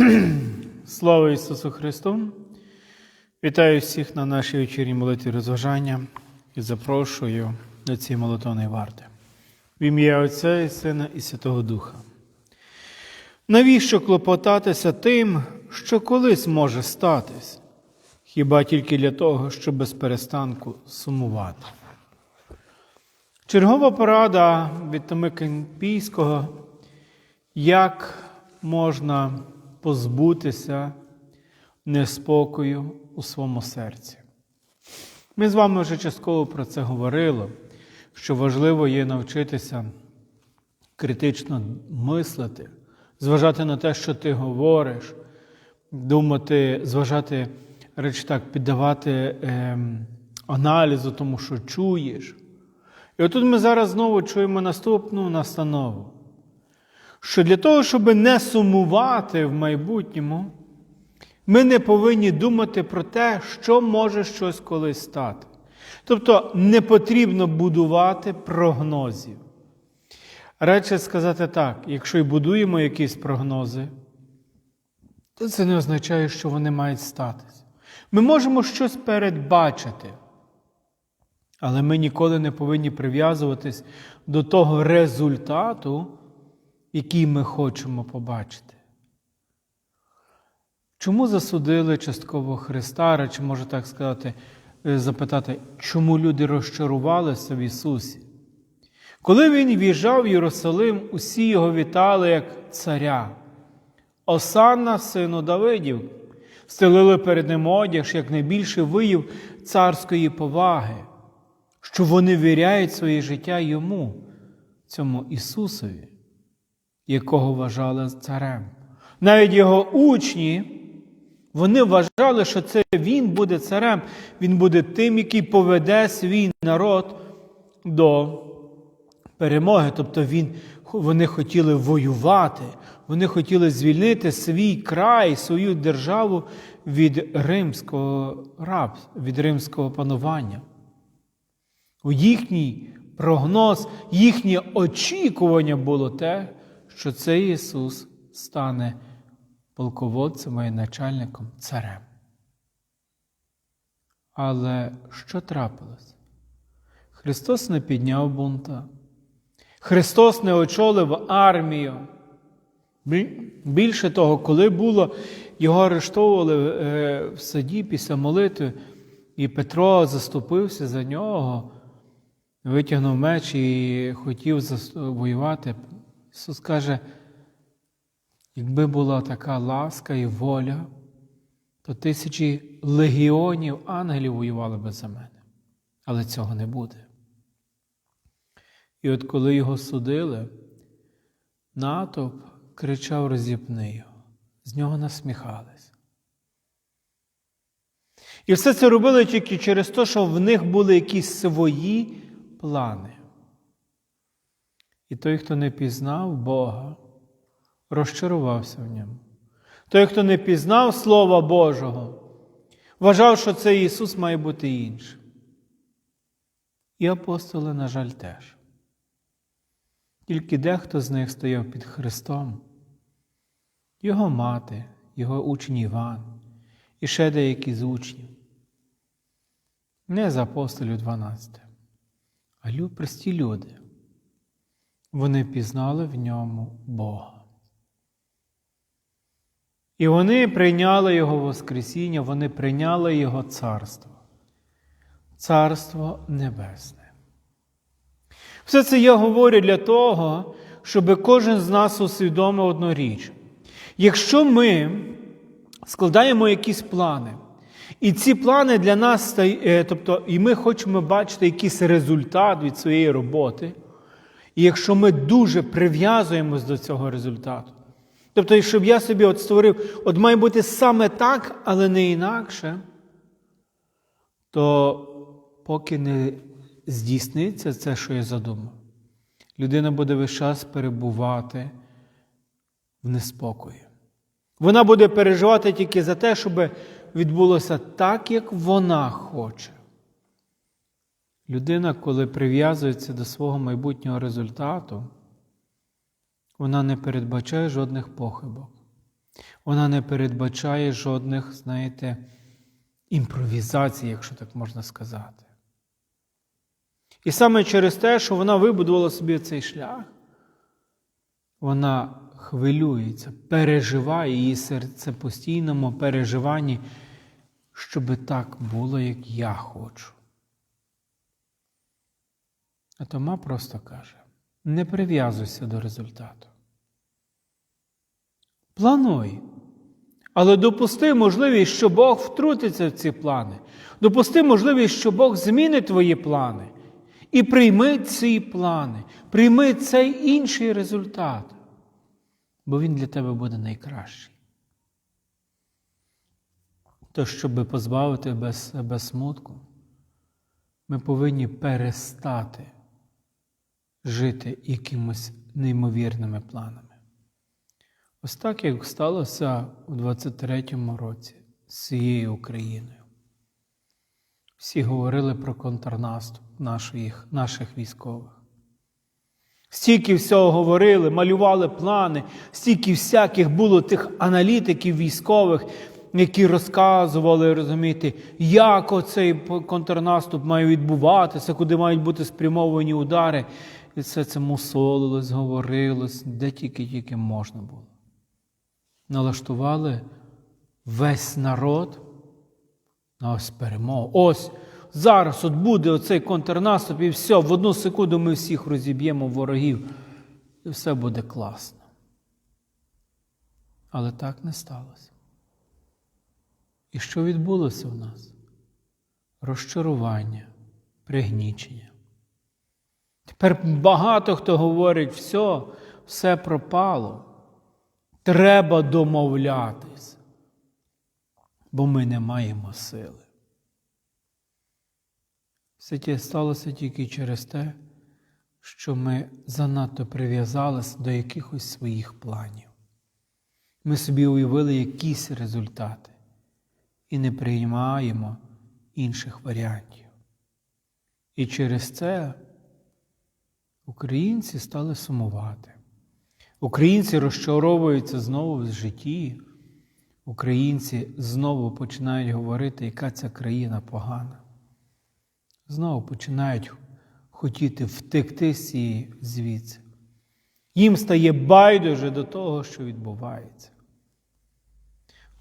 Слава Ісусу Христу! Вітаю всіх на нашій вечірній молитві розважання і запрошую до цієї молитовної варти. В ім'я Отця і Сина і Святого Духа. Навіщо клопотатися тим, що колись може статись, хіба тільки для того, щоб без перестанку сумувати? Чергова порада від Томи Кемпійського, як можна позбутися неспокою у своєму серці. Ми з вами вже частково про це говорили, що важливо є навчитися критично мислити, зважати на те, що ти говориш, думати, зважати речі так, піддавати ем, аналізу тому, що чуєш. І отут ми зараз знову чуємо наступну настанову що для того, щоб не сумувати в майбутньому, ми не повинні думати про те, що може щось колись стати. Тобто не потрібно будувати прогнозів. Радше сказати так, якщо й будуємо якісь прогнози, то це не означає, що вони мають статись. Ми можемо щось передбачити, але ми ніколи не повинні прив'язуватись до того результату, який ми хочемо побачити. Чому засудили частково Христа, чи може так сказати, запитати, чому люди розчарувалися в Ісусі? Коли Він в'їжджав в Єрусалим, усі його вітали як царя. Осанна, сину Давидів, стелили перед ним одяг, як найбільше вияв царської поваги, що вони віряють своє життя йому, цьому Ісусові якого вважали царем. Навіть його учні, вони вважали, що це він буде царем, він буде тим, який поведе свій народ до перемоги. Тобто він, вони хотіли воювати, вони хотіли звільнити свій край, свою державу від римського раб, від римського панування. У їхній прогноз, їхнє очікування було те, що цей Ісус стане полководцем і начальником царем. Але що трапилось? Христос не підняв бунта. Христос не очолив армію. Більше того, коли було, його арештовували в саді після молитви, і Петро заступився за нього, витягнув меч і хотів воювати. Ісус каже, якби була така ласка і воля, то тисячі легіонів ангелів воювали би за мене. Але цього не буде. І от коли його судили, натовп кричав розіпни з нього насміхались. І все це робили тільки через те, що в них були якісь свої плани. І той, хто не пізнав Бога, розчарувався в ньому. Той, хто не пізнав Слова Божого, вважав, що цей Ісус має бути іншим. І апостоли, на жаль, теж. Тільки дехто з них стояв під Христом, Його мати, Його учень Іван і ще деякі з учнів. Не з апостолів 12, а прості люди. Вони пізнали в ньому Бога. І вони прийняли Його Воскресіння, вони прийняли Його царство, Царство Небесне. Все це я говорю для того, щоб кожен з нас усвідомив одну річ. Якщо ми складаємо якісь плани, і ці плани для нас, тобто, і ми хочемо бачити якийсь результат від своєї роботи. І якщо ми дуже прив'язуємось до цього результату, тобто, щоб я собі от створив, от має бути саме так, але не інакше, то поки не здійсниться це, що я задумав, людина буде весь час перебувати в неспокої. Вона буде переживати тільки за те, щоб відбулося так, як вона хоче. Людина, коли прив'язується до свого майбутнього результату, вона не передбачає жодних похибок. Вона не передбачає жодних, знаєте, імпровізацій, якщо так можна сказати. І саме через те, що вона вибудувала собі цей шлях, вона хвилюється, переживає її серце постійному переживанні, щоб так було, як я хочу. А Тома просто каже: не прив'язуйся до результату. Плануй. Але допусти можливість, що Бог втрутиться в ці плани. Допусти можливість, що Бог змінить твої плани. І прийми ці плани, прийми цей інший результат, бо він для тебе буде найкращий. То, щоб позбавити без себе смутку, ми повинні перестати жити якимось неймовірними планами. Ось так, як сталося у 23-му році з цією Україною. Всі говорили про контрнаступ наших, наших військових. Стільки всього говорили, малювали плани, стільки всяких було тих аналітиків військових, які розказували, розумієте, як оцей контрнаступ має відбуватися, куди мають бути спрямовані удари. І все це мусолилось, говорилось, де тільки-тільки можна було. Налаштували весь народ на ось перемогу. Ось зараз от буде оцей контрнаступ, і все, в одну секунду ми всіх розіб'ємо ворогів, і все буде класно. Але так не сталося. І що відбулося в нас? Розчарування, пригнічення. Тепер багато хто говорить, все, все пропало. Треба домовлятись, бо ми не маємо сили. Все це сталося тільки через те, що ми занадто прив'язалися до якихось своїх планів. Ми собі уявили якісь результати і не приймаємо інших варіантів. І через це українці стали сумувати. Українці розчаровуються знову в житті. Українці знову починають говорити, яка ця країна погана. Знову починають хотіти втекти з цієї звідси. Їм стає байдуже до того, що відбувається.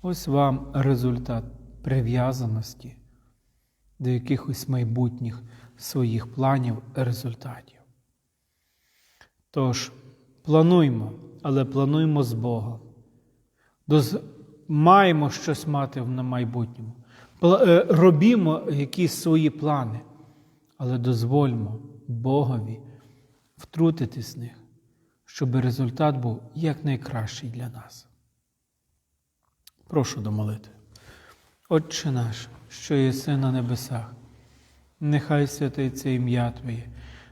Ось вам результат прив'язаності до якихось майбутніх своїх планів результатів. Тож, плануймо, але плануймо з Богом. Доз... Маємо щось мати на майбутньому. Е, Робімо якісь свої плани, але дозвольмо Богові втрутитись в них, щоб результат був якнайкращий для нас. Прошу домолити. Отче наш, що єси на небесах, нехай святиться ім'я Твоє,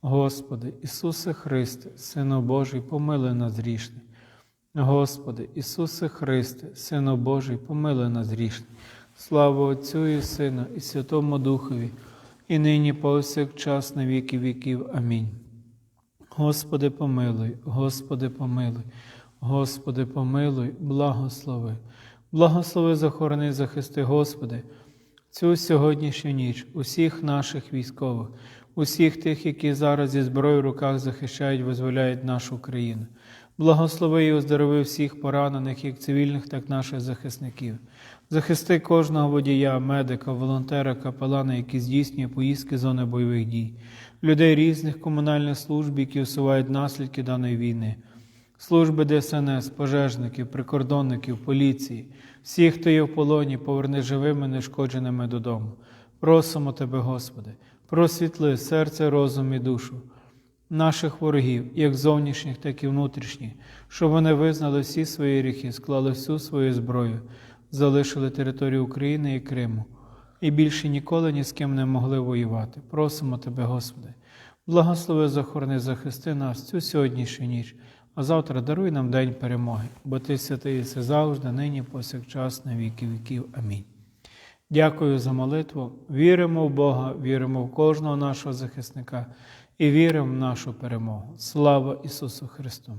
Господи, Ісусе Христе, Сину Божий, помилуй нас грішний. Господи, Ісусе Христе, Сину Божий, помилуй нас грішний. Слава Отцю і Сину, і Святому Духові, і нині повсякчас на віки віків. Амінь. Господи, помилуй, Господи, помилуй, Господи, помилуй, благослови. Благослови, захорони, захисти, Господи, цю сьогоднішню ніч, усіх наших військових, усіх тих, які зараз зі зброєю в руках захищають, визволяють нашу країну. Благослови і оздорови всіх поранених, як цивільних, так і наших захисників. Захисти кожного водія, медика, волонтера, капелана, які здійснює поїздки зони бойових дій, людей різних комунальних служб, які усувають наслідки даної війни, служби ДСНС, пожежників, прикордонників, поліції, всіх, хто є в полоні, поверни живими, нешкодженими додому. Просимо Тебе, Господи, просвітли серце, розум і душу наших ворогів, як зовнішніх, так і внутрішніх, щоб вони визнали всі свої гріхи, склали всю свою зброю, залишили територію України і Криму, і більше ніколи ні з ким не могли воювати. Просимо Тебе, Господи, благослови, захорони, захисти нас цю сьогоднішню ніч, а завтра даруй нам день перемоги, бо Ти святий єси завжди, нині, повсякчас, на віки віків. Амінь. Дякую за молитву. Віримо в Бога, віримо в кожного нашого захисника і віримо в нашу перемогу. Слава Ісусу Христу!